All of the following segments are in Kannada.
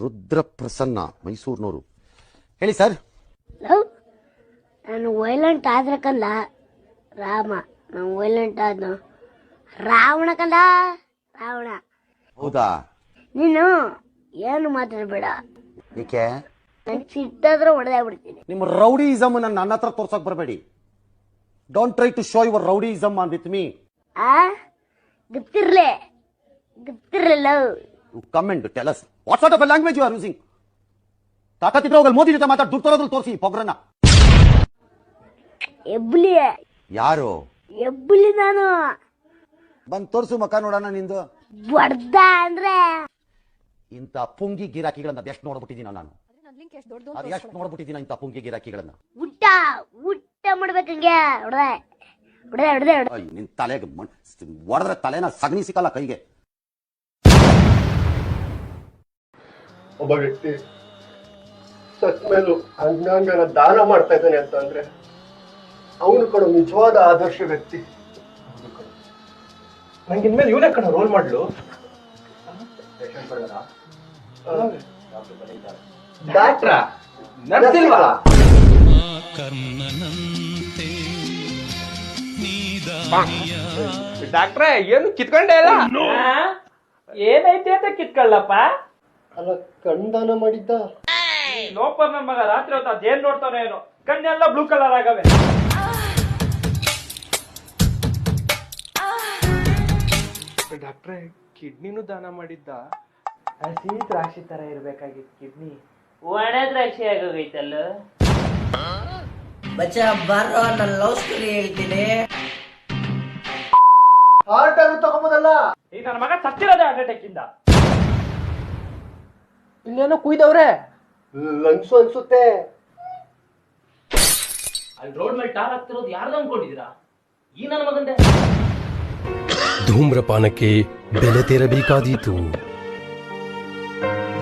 ರುದ್ರ ಪ್ರಸನ್ನ ಮೈಸೂರಿನವರು ಹೇಳಿ ಸರ್. ನಾನು ವೈಲೆಂಟ್ ಆದ್ರೆ ಕಂದ. ರಾಮ. ನಾನು ವೈಲೆಂಟ್ ಆದ ರಾವಣ ಕಂದ. ರಾವಣ. ಹೌದಾ? ನೀನು ಏನು ಮಾತಾಡಬೇಡ. ಏಕೆ? ನನ್ ಸಿಟ್ಟಾದ್ರೆ ಹೊಡೆದೇ ಬಿಡ್ತೀನಿ ನಿಮ್ಮ ರೌಡಿಸಮ್ ನನ್ನ ನನ್ನ ಹತ್ರ ತೋರ್ಸಕ್ ಬರಬೇಡಿ. Don't try to show your rowdyism on with me ಆ? ಗೊತ್ತಿರ್ಲೆ. ಗೊತ್ತಿರ್ಲೆ love you comment tell us what sort of language you are using ತಾಕತ್ತಿದ್ರೆ ಹೋಗಲ್ ಮೋದಿ ಜೊತೆ ಮಾತಾಡಿ ದುಡ್ಡು ತರೋದ್ರಲ್ಲಿ ತೋರಿಸಿ ಪೊಗ್ರನ್ನ. ಎಬ್ಲಿ. ಯಾರು? ಎಬ್ಲಿ ನಾನು. ಬಂದ್ ತೋರ್ಸು ಮಕ ನೋಡೋಣ ನಿಂದು. ಬಡ್ದ ಅಂದ್ರೆ. ಇಂಥ ಪುಂಗಿ ಗಿರಾಕಿಗಳನ್ನ ಅದೆಷ್ಟು ನೋಡ್ಬಿಟ್ಟಿದ್ದೀನ ನಾನು? ಅದು ಎಷ್ಟು ನೋಡ್ಬಿಟ್ಟಿದ್ದೀನ ಇಂಥ ಪುಂಗಿ ಗಿರಾಕಿಗಳನ್ನ? ಊಟ ಊಟ ಮಾಡ್ಬೇಕಂಗೆ ಹೊಡೆದೆ ಹೊಡೆದೆ ಹೊಡೆದೆ ಹೊಡೆದೆ. ಅಯ್ಯೋ, ನಿನ್ ತಲೆಗೆ ಮಣ್- ತಲೆನ ಸಗಣಿ ಸಿಕ್ಕಲ್ಲ ಕೈಗೆ. ಒಬ್ಬ ವ್ಯಕ್ತಿ ಸತ್ ಮೇಲೂ ಅಂಗಾಂಗನ ದಾನ ಮಾಡ್ತಾ ಇದ್ದಾನೆ ಅಂತ ಅಂದ್ರೆ ಅವನು ಕಣ ನಿಜವಾದ ಆದರ್ಶ ವ್ಯಕ್ತಿ. ನಂಗೆ ಇನ್ಮೇಲೆ ಇವನೇ ಕಣ ರೋಲ್ ಮಾಡ್ಲು ಡಾಕ್ಟ್ರ? ಡಾಕ್ಟ್ರೆ ಏನು ಕಿತ್ಕೊಂಡೆ ಇಲ್ಲ? ಏನೈತೆ ಅಂತ ಕಿತ್ಕೊಳ್ಳಪ್ಪ? ಅಲ್ಲ ಕಣ್ದಾನ ಮಾಡಿದ್ದ? ಲೋಪರ್ ನನ್ ಮಗ ರಾತ್ರಿ ಹೊತ್ತು ಅದೇನ್ ನೋಡ್ತಾನೆ ಏನು. ಕಣ್ಣೆಲ್ಲ ಬ್ಲೂ ಕಲರ್ ಆಗವೆ. ಡಾಕ್ಟ್ರೆ ಕಿಡ್ನಿನೂ ದಾನ ಮಾಡಿದ್ದ? ಹಸಿ ದ್ರಾಕ್ಷಿ ತರ ಇರ್ಬೇಕಾಗಿತ್ತು ಕಿಡ್ನಿ ಒಣ ದ್ರಾಕ್ಷಿ ಆಗೋಗೈತಲ್ಲ? ಬಚ್ಚ ಬಾರೋ ನನ್ನ ಲವ್ ಸ್ಟೋರಿ ಹೇಳ್ತೀನಿ. ಹಾರ್ಟ್ ಅನ್ನು ತಗೊಂಬೋದಲ್ಲ? ಈಗ ನನ್ನ ಮಗ ಸತ್ತಿರೋದೇ ಹಾರ್ಟ್ ಅಟ್ಯಾಕ್ ಇಂದ. ಇಲ್ಲೇನೋ ಕುಯ್ದವ್ರೆ? ಲಂಗ್ಸು ಅನ್ಸುತ್ತೆ. ಅಲ್ಲಿ ರೋಡ್ ಮೇಲೆ ಟಾರ್ ಹಾಕ್ತಿರೋದು ಯಾರ್ದು ಅನ್ಕೊಂಡಿದ್ದೀರಾ? ಈ ನನ್ನ ಮಗಂದೆ. ಧೂಮ್ರಪಾನಕ್ಕೆ ಬೆಲೆ ತೆರಬೇಕಾದೀತು.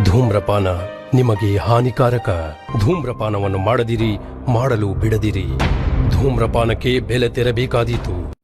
ಧೂಮ್ರಪಾನ ನಿಮಗೆ ಹಾನಿಕಾರಕ. ಧೂಮ್ರಪಾನವನ್ನು ಮಾಡದಿರಿ ಮಾಡಲು ಬಿಡದಿರಿ. ಧೂಮ್ರಪಾನಕ್ಕೆ ಬೆಲೆ ತೆರಬೇಕಾದೀತು.